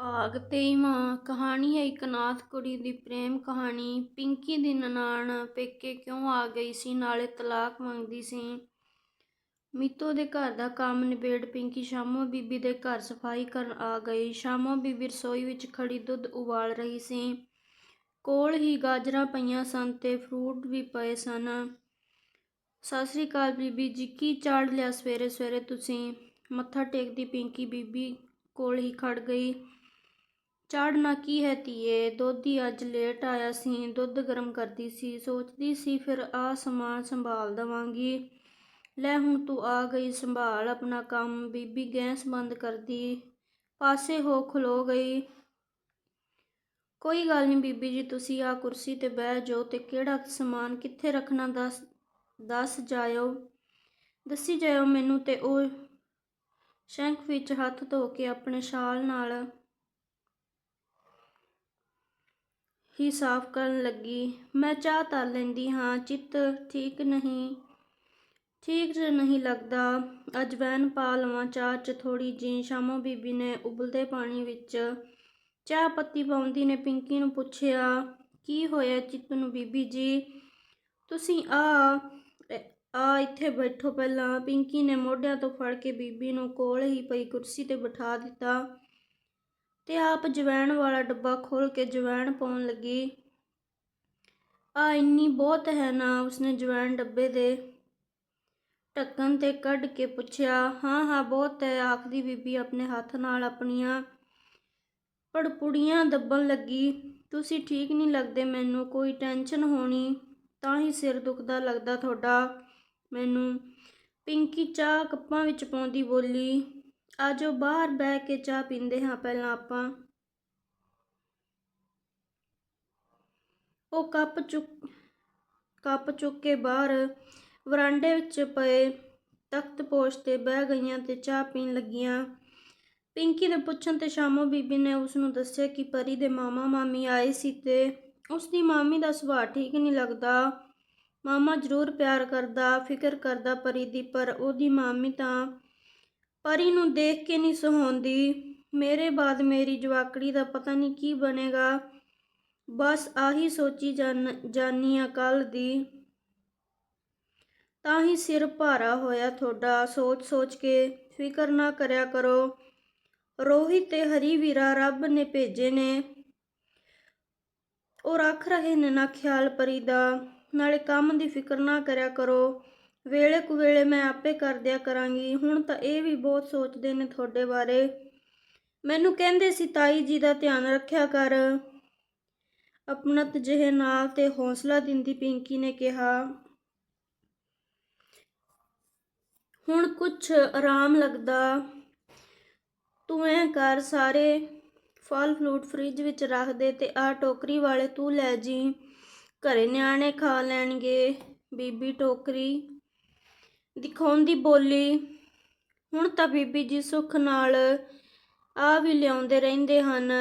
ਭਾਗ ਤੇਈਵਾਂ ਕਹਾਣੀ ਹੈ ਇੱਕ ਨਾਥ ਕੁੜੀ ਦੀ ਪ੍ਰੇਮ ਕਹਾਣੀ। ਪਿੰਕੀ ਦੀ ਨਨਾਣ ਪੇਕੇ ਕਿਉਂ ਆ ਗਈ ਸੀ? ਨਾਲੇ ਤਲਾਕ ਮੰਗਦੀ ਸੀ। ਮਿੱਤੋ ਦੇ ਘਰ ਦਾ ਕੰਮ ਨਿਬੇੜ ਪਿੰਕੀ ਸ਼ਾਮੋ ਬੀਬੀ ਦੇ ਘਰ ਸਫ਼ਾਈ ਕਰਨ ਆ ਗਈ। ਸ਼ਾਮੋ ਬੀਬੀ ਰਸੋਈ ਵਿੱਚ ਖੜੀ ਦੁੱਧ ਉਬਾਲ ਰਹੀ ਸੀ। ਕੋਲ ਹੀ ਗਾਜਰਾਂ ਪਈਆਂ ਸਨ ਤੇ ਫਰੂਟ ਵੀ ਪਏ ਸਨ। ਸਤਿ ਸ੍ਰੀ ਅਕਾਲ ਬੀਬੀ ਜੀ, ਕੀ ਚਾੜ ਲਿਆ ਸਵੇਰੇ ਸਵੇਰੇ ਤੁਸੀਂ? ਮੱਥਾ ਟੇਕਦੀ ਪਿੰਕੀ ਬੀਬੀ ਕੋਲ ਹੀ ਖੜ ਗਈ। ਚਾੜਨਾ ਕੀ ਹੈ ਧੀਏ? ਦੁੱਧ ਹੀ ਅੱਜ ਲੇਟ ਆਇਆ ਸੀ, ਦੁੱਧ ਗਰਮ ਕਰਦੀ ਸੀ। ਸੋਚਦੀ ਸੀ, ਫਿਰ ਆ ਸਮਾਨ ਸੰਭਾਲ ਦਵਾਂਗੀ। ਲੈ ਹੁਣ ਤੂੰ ਆ ਗਈ, ਸੰਭਾਲ ਆਪਣਾ ਕੰਮ। ਬੀਬੀ ਗੈਸ ਬੰਦ ਕਰਦੀ, ਪਾਸੇ ਹੋ, ਖਲੋ ਗਈ। ਕੋਈ ਗੱਲ ਨਹੀਂ ਬੀਬੀ ਜੀ, ਤੁਸੀਂ ਆ ਕੁਰਸੀ ਤੇ ਬਹਿ ਜਾਓ ਤੇ ਕਿਹੜਾ ਸਮਾਨ ਕਿੱਥੇ ਰੱਖਣਾ, ਦੱਸ ਦੱਸ ਜਾਇਓ। ਦੱਸੀ ਜਾਇਓ ਮੈਨੂੰ ਤੇ ਉਹ ਸ਼ੈਂਕ ਵਿੱਚ ਹੱਥ ਧੋ ਕੇ ਆਪਣੇ ਸ਼ਾਲ ਨਾਲ ਹੀ ਸਾਫ਼ ਕਰਨ ਲੱਗੀ। ਮੈਂ ਚਾਹ ਤਾਂ ਲੈਂਦੀ ਹਾਂ, ਚਿੱਤ ਠੀਕ ਨਹੀਂ ਠੀਕ ਨਹੀਂ ਲੱਗਦਾ। ਅਜਵੈਨ ਪਾ ਲਵਾਂ ਚਾਹ 'ਚ ਥੋੜੀ ਜਿਹੀ। ਸ਼ਾਮੋ ਬੀਬੀ ਨੇ ਉਬਲਦੇ ਪਾਣੀ ਵਿੱਚ ਚਾਹ ਪੱਤੀ ਪਾਉਂਦੀ ਨੇ ਪਿੰਕੀ ਨੂੰ ਪੁੱਛਿਆ, ਕੀ ਹੋਇਆ ਚਿੱਤ ਨੂੰ ਬੀਬੀ ਜੀ? ਤੁਸੀਂ ਆ ਆ ਇੱਥੇ ਬੈਠੋ ਪਹਿਲਾਂ। ਪਿੰਕੀ ਨੇ ਮੋਢਿਆਂ ਤੋਂ ਫੜ ਕੇ ਬੀਬੀ ਨੂੰ ਕੋਲ ਹੀ ਪਈ ਕੁਰਸੀ ਤੇ ਬਿਠਾ ਦਿੱਤਾ। ਤੇ ਆਪ ਜਵੈਣ ਵਾਲਾ ਡੱਬਾ ਖੋਲ ਕੇ ਜਵੈਣ ਪਾਉਣ ਲੱਗੀ। ਆ ਇੰਨੀ ਬਹੁਤ ਹੈ ਨਾ, ਉਸਨੇ ਜਵੈਣ ਡੱਬੇ ਦੇ ਢੱਕਣ ਤੇ ਕੱਢ ਕੇ ਪੁੱਛਿਆ, ਹਾਂ ਹਾਂ, ਬਹੁਤ ਹੈ, ਆਖਦੀ ਬੀਬੀ ਆਪਣੇ ਹੱਥ ਨਾਲ ਆਪਣੀਆਂ ਪੜਪੁੜੀਆਂ ਦੱਬਣ ਲੱਗੀ। ਤੁਸੀਂ ਠੀਕ ਨਹੀਂ ਲੱਗਦੇ ਮੈਨੂੰ, ਕੋਈ ਟੈਨਸ਼ਨ ਹੋਣੀ, ਤਾਂ ਹੀ ਸਿਰ ਦੁਖਦਾ ਲੱਗਦਾ ਤੁਹਾਡਾ, ਮੈਨੂੰ ਪਿੰਕੀ ਚਾਹ ਕੱਪਾਂ ਵਿੱਚ ਪਾਉਂਦੀ ਬੋਲੀ। ਆਜੋ ਬਾਹਰ ਬਹਿ ਕੇ ਚਾਹ ਪੀਂਦੇ ਹਾਂ ਪਹਿਲਾਂ ਆਪਾਂ। ਉਹ ਕੱਪ ਚੁੱਕ ਕੱਪ ਚੁੱਕ ਕੇ ਬਾਹਰ ਵਰਾਂਡੇ ਵਿੱਚ ਪਏ ਤਖਤ ਪੋਸ਼ ਤੇ ਬਹਿ ਗਈਆਂ ਤੇ ਚਾਹ ਪੀਣ ਲੱਗੀਆਂ। ਪਿੰਕੀ ਦੇ ਪੁੱਛਣ ਤੇ ਸ਼ਾਮੋ ਬੀਬੀ ਨੇ ਉਸ ਨੂੰ ਦੱਸਿਆ ਕਿ ਪਰੀ ਦੇ ਮਾਮਾ ਮਾਮੀ ਆਏ ਸੀ ਤੇ ਉਸ ਦੀ ਮਾਮੀ ਦਾ ਸੁਭਾਅ ਠੀਕ ਨਹੀਂ ਲੱਗਦਾ। ਮਾਮਾ ਜ਼ਰੂਰ ਪਿਆਰ ਕਰਦਾ, ਫਿਕਰ ਕਰਦਾ ਪਰੀ ਦੀ, ਪਰ ਉਹਦੀ ਮਾਮੀ ਤਾਂ ਪਰੀ ਨੂੰ ਦੇਖ ਕੇ ਨਹੀਂ ਸਹਾਉਂਦੀ। ਮੇਰੇ ਬਾਅਦ ਮੇਰੀ ਜਵਾਕੜੀ ਦਾ ਪਤਾ ਨਹੀਂ ਕੀ ਬਣੇਗਾ। ਬਸ ਆਹੀ ਸੋਚੀ ਜਾਨ, ਜਾਨੀ ਆ ਕੱਲ ਦੀ। ਤਾਂ ਹੀ ਸਿਰ ਭਾਰਾ ਹੋਇਆ ਤੁਹਾਡਾ। ਸੋਚ ਸੋਚ ਕੇ ਫਿਕਰ ਨਾ ਕਰਿਆ ਕਰੋ। ਰੋਹਿਤ ਤੇ ਹਰੀ ਵੀਰਾ ਰੱਬ ਨੇ ਭੇਜੇ ਨੇ। ਉਹ ਰੱਖ ਰਹੇ ਨੇ ਨਾ ਖਿਆਲ ਪਰੀ ਦਾ ਨਾਲੇ ਕੰਮ ਦੀ ਫਿਕਰ ਨਾ ਕਰਿਆ ਕਰੋ। ਵੇਲੇ ਕੁ ਵੇਲੇ ਮੈਂ ਆਪੇ ਕਰ ਦਿਆ ਕਰਾਂਗੀ। ਹੁਣ ਤਾਂ ਇਹ ਵੀ ਬਹੁਤ ਸੋਚਦੇ ਨੇ ਤੁਹਾਡੇ ਬਾਰੇ। ਮੈਨੂੰ ਕਹਿੰਦੇ ਸੀ, ਤਾਈ ਜੀ ਦਾ ਧਿਆਨ ਰੱਖਿਆ ਕਰ। ਆਪਣਤ ਜਿਹੇ ਨਾਲ ਤੇ ਹੌਸਲਾ ਦਿੰਦੀ ਪਿੰਕੀ ਨੇ ਕਿਹਾ, ਹੁਣ ਕੁਛ ਆਰਾਮ ਲੱਗਦਾ। ਤੂੰ ਐ ਕਰ, ਸਾਰੇ ਫਲ ਫਰੂਟ ਫ੍ਰਿਜ ਵਿੱਚ ਰੱਖ ਦੇ ਤੇ ਆ ਟੋਕਰੀ ਵਾਲੇ ਤੂੰ ਲੈ ਜੀ। ਘਰੇ ਨਿਆਣੇ ਖਾ ਲੈਣਗੇ, ਬੀਬੀ ਟੋਕਰੀ। ਦਿਖਾਉਂਦੀ ਬੋਲੀ, ਹੁਣ ਤਾਂ ਬੀਬੀ ਜੀ ਸੁੱਖ ਨਾਲ ਆ ਵੀ ਲਿਆਉਂਦੇ ਰਹਿੰਦੇ ਹਨ।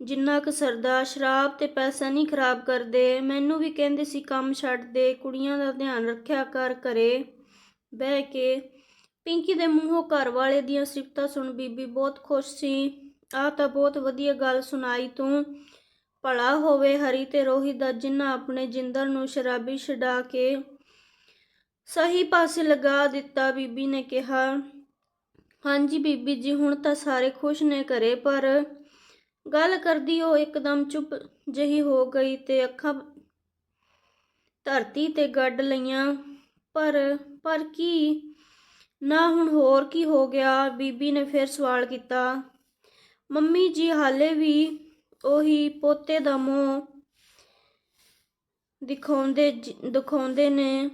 ਜਿੰਨਾ ਕੁ ਸਰਦਾ ਸ਼ਰਾਬ ਤੇ ਪੈਸਾ ਨਹੀਂ ਖਰਾਬ ਕਰਦੇ, ਮੈਨੂੰ ਵੀ ਕਹਿੰਦੇ ਸੀ ਕੰਮ ਛੱਡ ਦੇ, ਕੁੜੀਆਂ ਦਾ ਧਿਆਨ ਰੱਖਿਆ ਕਰ ਘਰੇ ਬਹਿ ਕੇ। ਪਿੰਕੀ ਦੇ ਮੂੰਹੋਂ ਘਰ ਵਾਲੇ ਦੀਆਂ ਸਿਫਤਾਂ ਸੁਣ ਬੀਬੀ ਬਹੁਤ ਖੁਸ਼ ਸੀ। ਆ ਤਾਂ ਬਹੁਤ ਵਧੀਆ ਗੱਲ ਸੁਣਾਈ ਤੂੰ। ਭਲਾ ਹੋਵੇ ਹਰੀ ਤੇ ਰੋਹਿਤ ਦਾ ਜਿਨ੍ਹਾਂ ਆਪਣੇ ਜਿੰਦਰ ਨੂੰ ਸ਼ਰਾਬੀ ਛਡਾ ਕੇ ਸਹੀ ਪਾਸੇ ਲਗਾ ਦਿੱਤਾ ਬੀਬੀ ਨੇ ਕਿਹਾ, ਹਾਂਜੀ ਬੀਬੀ ਜੀ, ਹੁਣ ਤਾਂ ਸਾਰੇ ਖੁਸ਼ ਨੇ ਘਰੇ, ਪਰ ਗੱਲ ਕਰਦੀ ਉਹ ਇੱਕਦਮ ਚੁੱਪ ਜਹੀ ਹੋ ਗਈ ਤੇ ਅੱਖਾਂ ਧਰਤੀ ਤੇ ਗੱਡ ਲਈਆਂ। ਪਰ ਪਰ ਕੀ? ਨਾ ਹੁਣ ਹੋਰ ਕੀ ਹੋ ਗਿਆ? ਬੀਬੀ ਨੇ ਫਿਰ ਸਵਾਲ ਕੀਤਾ। ਮੰਮੀ ਜੀ, ਹਾਲੇ ਵੀ ਉਹੀ ਪੋਤੇ ਦਾ ਮੂੰਹ ਦਿਖਾਉਂਦੇ ਦਿਖਾਉਂਦੇ ਨੇ।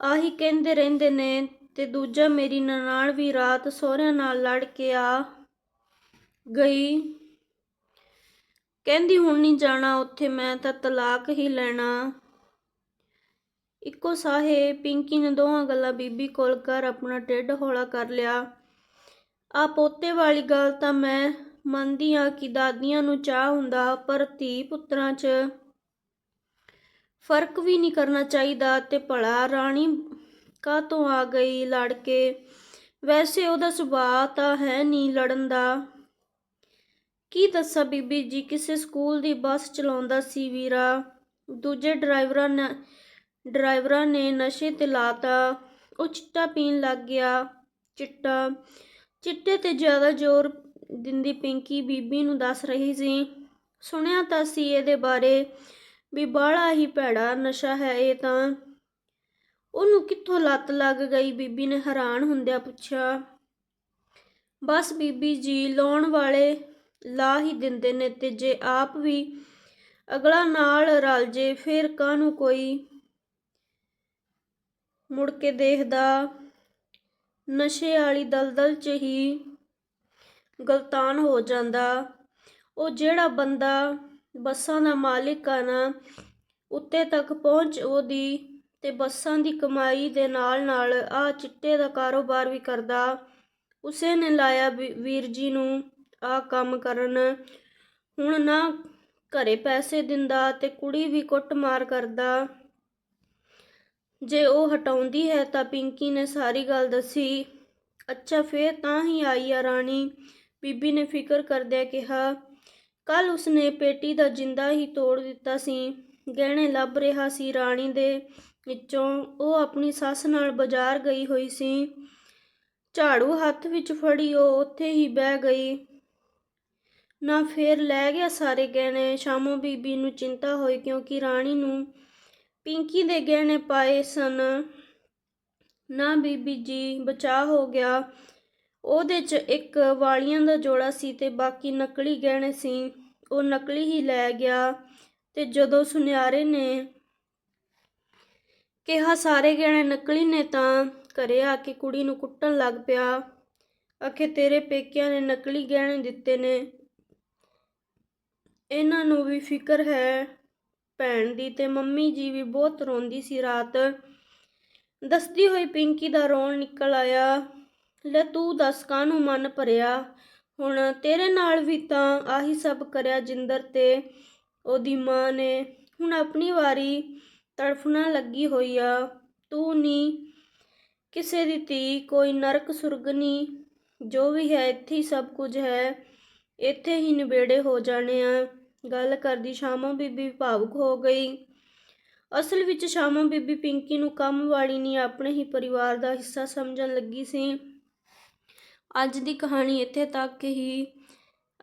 ਆਹੀ ਕਹਿੰਦੇ ਰਹਿੰਦੇ ਨੇ, ਤੇ ਦੂਜਾ ਮੇਰੀ ਨਨਾਣ ਵੀ ਰਾਤ ਸਹੁਰਿਆਂ ਨਾਲ ਲੜ ਕੇ ਆ ਗਈ। ਕਹਿੰਦੀ, ਹੁਣ ਨਹੀਂ ਜਾਣਾ ਉੱਥੇ, ਮੈਂ ਤਾਂ ਤਲਾਕ ਹੀ ਲੈਣਾ। ਇੱਕੋ ਸਾਹੇ ਪਿੰਕੀ ਨੇ ਦੋਹਾਂ ਗੱਲਾਂ ਬੀਬੀ ਕੋਲ ਕਰ ਆਪਣਾ ਢਿੱਡ ਹੌਲਾ ਕਰ ਲਿਆ। ਆ ਪੋਤੇ ਵਾਲੀ ਗੱਲ ਤਾਂ ਮੈਂ ਮੰਨਦੀ ਆ ਕਿ ਦਾਦੀਆਂ ਨੂੰ ਚਾਹ ਹੁੰਦਾ, ਪਰ ਧੀ ਪੁੱਤਰਾਂ 'ਚ ਫ਼ਰਕ ਵੀ ਨਹੀਂ ਕਰਨਾ ਚਾਹੀਦਾ ਤੇ ਭਲਾ ਰਾਣੀ ਕਾਹਤੋਂ ਆ ਗਈ ਲੜ ਕੇ? ਵੈਸੇ ਉਹਦਾ ਸੁਭਾਅ ਤਾਂ ਹੈ ਨਹੀਂ ਲੜਨ ਦਾ। ਕੀ ਦੱਸਾਂ ਬੀਬੀ ਜੀ, ਕਿਸੇ ਸਕੂਲ ਦੀ ਬੱਸ ਚਲਾਉਂਦਾ ਸੀ ਵੀਰਾ। ਦੂਜੇ ਡਰਾਈਵਰਾਂ ਨੇ ਡਰਾਈਵਰਾਂ ਨੇ ਨਸ਼ੇ ਤੇ ਲਾਤਾ। ਉਹ ਚਿੱਟਾ ਪੀਣ ਲੱਗ ਗਿਆ। ਚਿੱਟਾ। ਚਿੱਟੇ ਤੇ ਜ਼ਿਆਦਾ ਜ਼ੋਰ ਦਿੰਦੀ ਪਿੰਕੀ ਬੀਬੀ ਨੂੰ ਦੱਸ ਰਹੀ ਸੀ। ਸੁਣਿਆ ਤਾਂ ਸੀ ਇਹਦੇ ਬਾਰੇ। ਵੀ ਬਾਹਲਾ ਹੀ ਭੈੜਾ ਨਸ਼ਾ ਹੈ ਇਹ ਤਾਂ। ਉਹਨੂੰ ਕਿੱਥੋਂ ਲੱਤ ਲੱਗ ਗਈ? ਬੀਬੀ ਨੇ ਹੈਰਾਨ ਹੁੰਦਿਆਂ ਪੁੱਛਿਆ। ਬਸ ਬੀਬੀ ਜੀ, ਲਾਉਣ ਵਾਲੇ ਲਾ ਹੀ ਦਿੰਦੇ ਨੇ ਤੇ ਜੇ ਆਪ ਵੀ ਅਗਲਾ ਨਾਲ ਰਲ ਜੇ, ਫਿਰ ਕਾਹਨੂੰ ਕੋਈ ਮੁੜ ਕੇ ਦੇਖਦਾ? ਨਸ਼ੇ ਵਾਲੀ ਦਲਦਲ 'ਚ ਹੀ ਗਲਤਾਨ ਹੋ ਜਾਂਦਾ। ਉਹ ਜਿਹੜਾ ਬੰਦਾ ਬੱਸਾਂ ਦਾ ਮਾਲਿਕ ਆ ਨਾ, ਉੱਤੇ ਤੱਕ ਪਹੁੰਚ ਉਹਦੀ ਤੇ ਬੱਸਾਂ ਦੀ ਕਮਾਈ ਦੇ ਨਾਲ ਨਾਲ ਆਹ ਚਿੱਟੇ ਦਾ ਕਾਰੋਬਾਰ ਵੀ ਕਰਦਾ। ਉਸੇ ਨੇ ਲਾਇਆ ਵੀਰ ਜੀ ਨੂੰ ਆਹ ਕੰਮ ਕਰਨ। ਹੁਣ ਨਾ ਘਰੇ ਪੈਸੇ ਦਿੰਦਾ ਤੇ ਕੁੜੀ ਵੀ ਕੁੱਟਮਾਰ ਕਰਦਾ। ਜੇ ਉਹ ਹਟਾਉਂਦੀ ਹੈ ਤਾਂ ਪਿੰਕੀ ਨੇ ਸਾਰੀ ਗੱਲ ਦੱਸੀ। ਅੱਛਾ, ਫੇਰ ਤਾਂ ਹੀ ਆਈ ਆ ਰਾਣੀ। ਬੀਬੀ ਨੇ ਫਿਕਰ ਕਰਦਿਆਂ ਕਿਹਾ ਕੱਲ ਉਸਨੇ ਪੇਟੀ ਦਾ ਜਿੰਦਾ ਹੀ ਤੋੜ ਦਿੱਤਾ ਸੀ। ਗਹਿਣੇ ਲੱਭ ਰਿਹਾ ਸੀ ਰਾਣੀ ਦੇ ਵਿੱਚੋਂ। ਉਹ ਆਪਣੀ ਸੱਸ ਨਾਲ ਬਾਜ਼ਾਰ ਗਈ ਹੋਈ ਸੀ। ਝਾੜੂ ਹੱਥ ਵਿੱਚ ਫੜੀ, ਉਹ ਉੱਥੇ ਹੀ ਬਹਿ ਗਈ। ਨਾ ਫੇਰ ਲੈ ਗਿਆ ਸਾਰੇ ਗਹਿਣੇ। ਸ਼ਾਮੋ ਬੀਬੀ ਨੂੰ ਚਿੰਤਾ ਹੋਈ ਕਿਉਂਕਿ ਰਾਣੀ ਨੂੰ ਪਿੰਕੀ ਦੇ ਗਹਿਣੇ ਪਾਏ ਸਨ। ਨਾ ਬੀਬੀ ਜੀ ਬਚਾ ਹੋ ਗਿਆ। ਉਹਦੇ 'ਚ ਇੱਕ ਵਾਲੀਆਂ ਦਾ ਜੋੜਾ ਸੀ ਤੇ ਬਾਕੀ ਨਕਲੀ ਗਹਿਣੇ ਸੀ। ਉਹ ਨਕਲੀ ਹੀ ਲੈ ਗਿਆ ਤੇ ਜਦੋਂ ਸੁਨਿਆਰੇ ਨੇ ਕਿਹਾ, ਸਾਰੇ ਗਹਿਣੇ ਨਕਲੀ ਨੇ ਤਾਂ ਘਰੇ ਆ ਕੇ ਕੁੜੀ ਨੂੰ ਕੁੱਟਣ ਲੱਗ ਪਿਆ। ਆਖੇ, ਤੇਰੇ ਪੇਕਿਆਂ ਨੇ ਨਕਲੀ ਗਹਿਣੇ ਦਿੱਤੇ ਨੇ। ਇਹਨਾਂ ਨੂੰ ਵੀ ਫਿਕਰ ਹੈ ਭੈਣ ਦੀ ਤੇ ਮੰਮੀ ਜੀ ਵੀ ਬਹੁਤ ਰੋਂਦੀ ਸੀ ਰਾਤ। ਦੱਸਦੀ ਹੋਈ ਪਿੰਕੀ ਦਾ ਰੋਣ ਨਿਕਲ ਆਇਆ। ਲੈ ਤੂੰ ਦੱਸ ਕਾਹਨੂੰ ਮਨ ਭਰਿਆ? ਹੁਣ ਤੇਰੇ ਨਾਲ ਵੀ ਤਾਂ ਆਹੀ ਸਭ ਕਰਿਆ ਜਿੰਦਰ ਤੇ ਉਹਦੀ ਮਾਂ ਨੇ। ਹੁਣ ਆਪਣੀ ਵਾਰੀ ਤੜਫਣਾ ਲੱਗੀ ਹੋਈ ਆ। ਤੂੰ ਨਹੀਂ ਕਿਸੇ ਦੀ ਧੀ, ਕੋਈ ਨਰਕ ਸੁਰਗਨੀ ਜੋ ਵੀ ਹੈ, ਇੱਥੇ ਹੀ ਸਭ ਕੁਝ ਹੈ। ਇੱਥੇ ਹੀ ਨਿਬੇੜੇ ਹੋ ਜਾਣੇ ਆ। ਗੱਲ ਕਰਦੀ ਸ਼ਾਮੋ ਬੀਬੀ ਭਾਵੁਕ ਹੋ ਗਈ। ਅਸਲ ਵਿੱਚ ਸ਼ਾਮੋ ਬੀਬੀ ਪਿੰਕੀ ਨੂੰ ਕੰਮ ਵਾਲੀ ਨਹੀਂ ਆਪਣੇ ਹੀ ਪਰਿਵਾਰ ਦਾ ਹਿੱਸਾ ਸਮਝਣ ਲੱਗੀ ਸੀ। ਅੱਜ ਦੀ ਕਹਾਣੀ ਇੱਥੇ ਤੱਕ ਹੀ।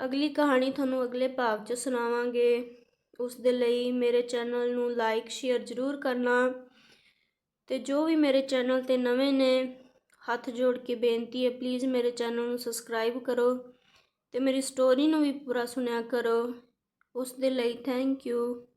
ਅਗਲੀ ਕਹਾਣੀ ਤੁਹਾਨੂੰ ਅਗਲੇ ਭਾਗ 'ਚ ਸੁਣਾਵਾਂਗੇ। ਉਸ ਦੇ ਲਈ ਮੇਰੇ ਚੈਨਲ ਨੂੰ ਲਾਈਕ ਸ਼ੇਅਰ ਜ਼ਰੂਰ ਕਰਨਾ। ਤੇ ਜੋ ਵੀ ਮੇਰੇ ਚੈਨਲ ਤੇ ਨਵੇਂ ਨੇ, ਹੱਥ ਜੋੜ ਕੇ ਬੇਨਤੀ ਹੈ ਪਲੀਜ਼ ਮੇਰੇ ਚੈਨਲ ਨੂੰ ਸਬਸਕ੍ਰਾਈਬ ਕਰੋ ਤੇ ਮੇਰੀ ਸਟੋਰੀ ਨੂੰ ਵੀ ਪੂਰਾ ਸੁਣਿਆ ਕਰੋ। ਉਸ ਦੇ ਲਈ ਥੈਂਕ ਯੂ